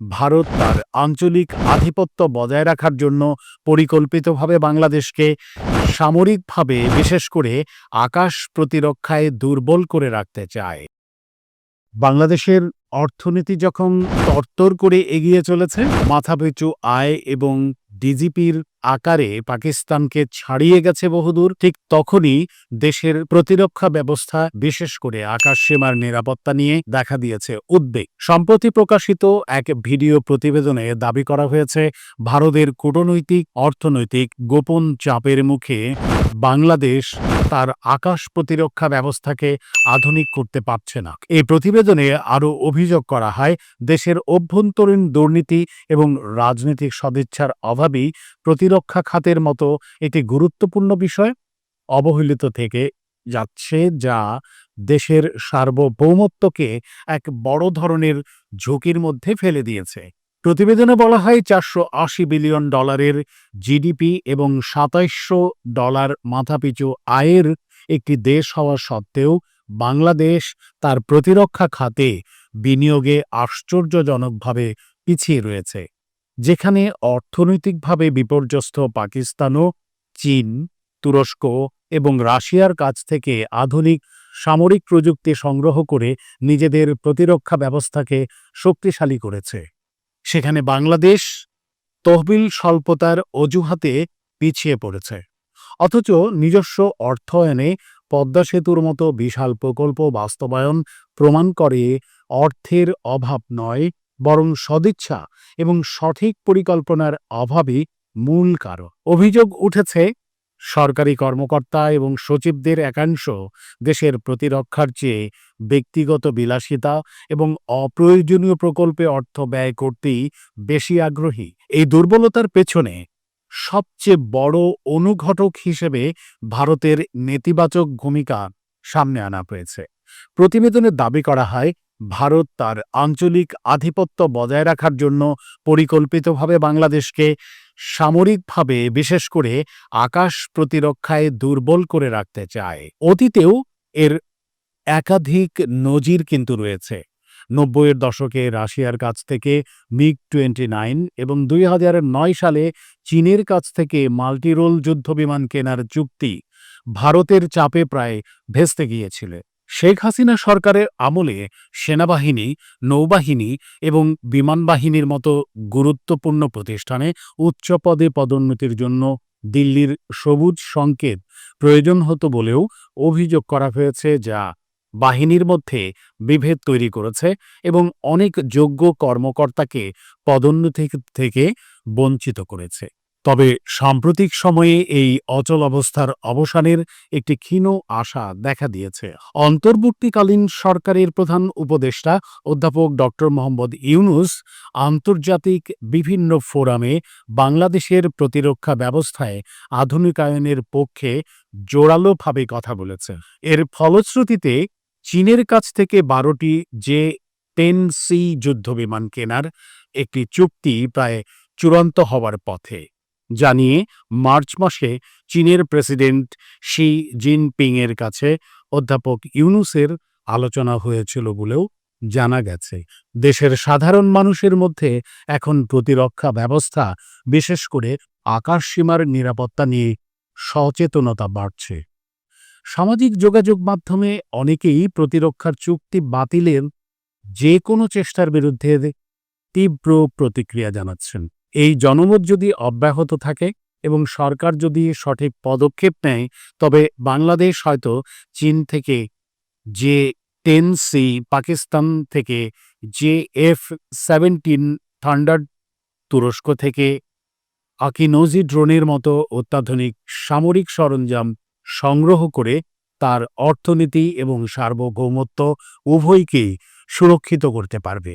ভারত তার আঞ্চলিক আধিপত্য বজায় রাখার জন্য পরিকল্পিতভাবে বাংলাদেশকে সামরিকভাবে, বিশেষ করে আকাশ প্রতিরক্ষায় দুর্বল করে রাখতে চায়। বাংলাদেশের অর্থনীতি যখন তরতর করে এগিয়ে চলেছে, মাথাপিছু আয় এবং ডিজিপির আকারে পাকিস্তানকে ছাড়িয়ে গেছে বহুদূর, ঠিক তখনই দেশের প্রতিরক্ষা ব্যবস্থা, বিশেষ করে আকাশ সীমার নিরাপত্তা নিয়ে দেখা দিয়েছে উদ্বেগ। সম্প্রতি প্রকাশিত এক ভিডিও প্রতিবেদনে দাবি করা হয়েছে, ভারতের কূটনৈতিক, অর্থনৈতিক গোপন চাপের মুখে বাংলাদেশ তার আকাশ প্রতিরক্ষা ব্যবস্থাকে আধুনিক করতে পারছে না। এই প্রতিবেদনে আরও অভিযোগ করা হয়, দেশের অভ্যন্তরীণ দুর্নীতি এবং রাজনৈতিক সদিচ্ছার অভাবেই প্রতিরক্ষা খাতের মতো একটি গুরুত্বপূর্ণ বিষয় অবহেলিত থেকে যাচ্ছে, যা দেশের সার্বভৌমত্বকে এক বড় ধরনের ঝুঁকির মধ্যে ফেলে দিয়েছে। প্রতিবেদনে বলা হয়, চারশো আশি বিলিয়ন ডলারের জিডিপি এবং সাতাইশশো ডলার মাথাপিছু আয়ের একটি দেশ হওয়া সত্ত্বেও বাংলাদেশ তার প্রতিরক্ষা খাতে বিনিয়োগে আশ্চর্যজনকভাবে পিছিয়ে রয়েছে। যেখানে অর্থনৈতিকভাবে বিপর্যস্ত পাকিস্তানও, চীন, তুরস্ক এবং রাশিয়ার কাছ থেকে আধুনিক সামরিক প্রযুক্তি সংগ্রহ করে নিজেদের প্রতিরক্ষা ব্যবস্থাকে শক্তিশালী করেছে। সেখানে বাংলাদেশ তহবিল স্বল্পতার অজুহাতে পিছিয়ে পড়েছে। অথচ নিজস্ব অর্থায়নে পদ্মা সেতুর মতো বিশাল প্রকল্প বাস্তবায়ন প্রমাণ করে অর্থের অভাব নয় বরং সদিচ্ছা এবং সঠিক পরিকল্পনার অভাবই মূল কারণ। অভিযোগ উঠেছে, সরকারি কর্মকর্তা এবং সচিবদের একাংশ দেশের প্রতিরক্ষার চেয়ে ব্যক্তিগত বিলাসিতা এবং অপ্রয়োজনীয় প্রকল্পে অর্থ ব্যয় করতেই বেশি আগ্রহী। এই দুর্বলতার পেছনে সবচেয়ে বড় অনুঘটক হিসেবে ভারতের নেতিবাচক ভূমিকা সামনে আনা হয়েছে। প্রতিবেদনে দাবি করা হয় ভারত তার আঞ্চলিক আধিপত্য বজায় রাখার জন্য পরিকল্পিতভাবে বাংলাদেশকে সামরিকভাবে, বিশেষ করে আকাশ প্রতিরক্ষায় দুর্বল করে রাখতে চায়। অতীতেও এর একাধিক নজির কিন্তু রয়েছে। নব্বইয়ের দশকে রাশিয়ার কাছ থেকে মিগ টোয়েন্টি নাইন এবং দুই নয় সালে চীনের কাছ থেকে মাল্টিরোল যুদ্ধবিমান কেনার চুক্তি ভারতের চাপে প্রায় ভেস্তে গিয়েছিল। শেখ হাসিনা সরকারের আমলে সেনাবাহিনী, নৌবাহিনী এবং বিমান বাহিনীর মতো গুরুত্বপূর্ণ প্রতিষ্ঠানে উচ্চ পদে পদোন্নতির জন্য দিল্লির সবুজ সংকেত প্রয়োজন হতো বলেও অভিযোগ করা হয়েছে যা বাহিনীর মধ্যে বিভেদ তৈরি করেছে এবং অনেক যোগ্য কর্মকর্তাকে পদোন্নতি থেকে বঞ্চিত করেছে। তবে সাম্প্রতিক সময়ে এই অচল অবস্থার অবসানের একটি ক্ষীণ আশা দেখা দিয়েছে। অন্তর্বর্তীকালীন সরকারের প্রধান উপদেষ্টা অধ্যাপক ডক্টর মোহাম্মদ ইউনুস আন্তর্জাতিক বিভিন্ন ফোরামে বাংলাদেশের প্রতিরক্ষা ব্যবস্থায় আধুনিকায়নের পক্ষে জোরালোভাবে কথা বলেছে। এর ফলশ্রুতিতে চীনের কাছ থেকে বারোটি যে টেন সি যুদ্ধবিমান কেনার একটি চুক্তি প্রায় চূড়ান্ত হওয়ার পথে। জানিয়ে মার্চ মাসে চীনের প্রেসিডেন্ট শি জিনপিং এর কাছে অধ্যাপক ইউনুসের আলোচনা হয়েছিল বলেও জানা গেছে। দেশের সাধারণ মানুষের মধ্যে এখন প্রতিরক্ষা ব্যবস্থা, বিশেষ করে আকাশ সীমার নিরাপত্তা নিয়ে সচেতনতা বাড়ছে। সামাজিক যোগাযোগ মাধ্যমে অনেকেই প্রতিরক্ষার চুক্তি বাতিলের যে কোনো চেষ্টার বিরুদ্ধে তীব্র প্রতিক্রিয়া জানাচ্ছেন। এই জনমত যদি অব্যাহত থাকে এবং সরকার যদি সঠিক পদক্ষেপ নেয়, তবে বাংলাদেশ হয়তো চীন থেকে যে টেন সি, পাকিস্তান থেকে যে এফ সেভেন্টিন থান্ডার তুরস্ক থেকে আকিনোজি ড্রোনের মতো অত্যাধুনিক সামরিক সরঞ্জাম সংগ্রহ করে তার অর্থনীতি এবং সার্বভৌমত্ব উভয়কেই সুরক্ষিত করতে পারবে।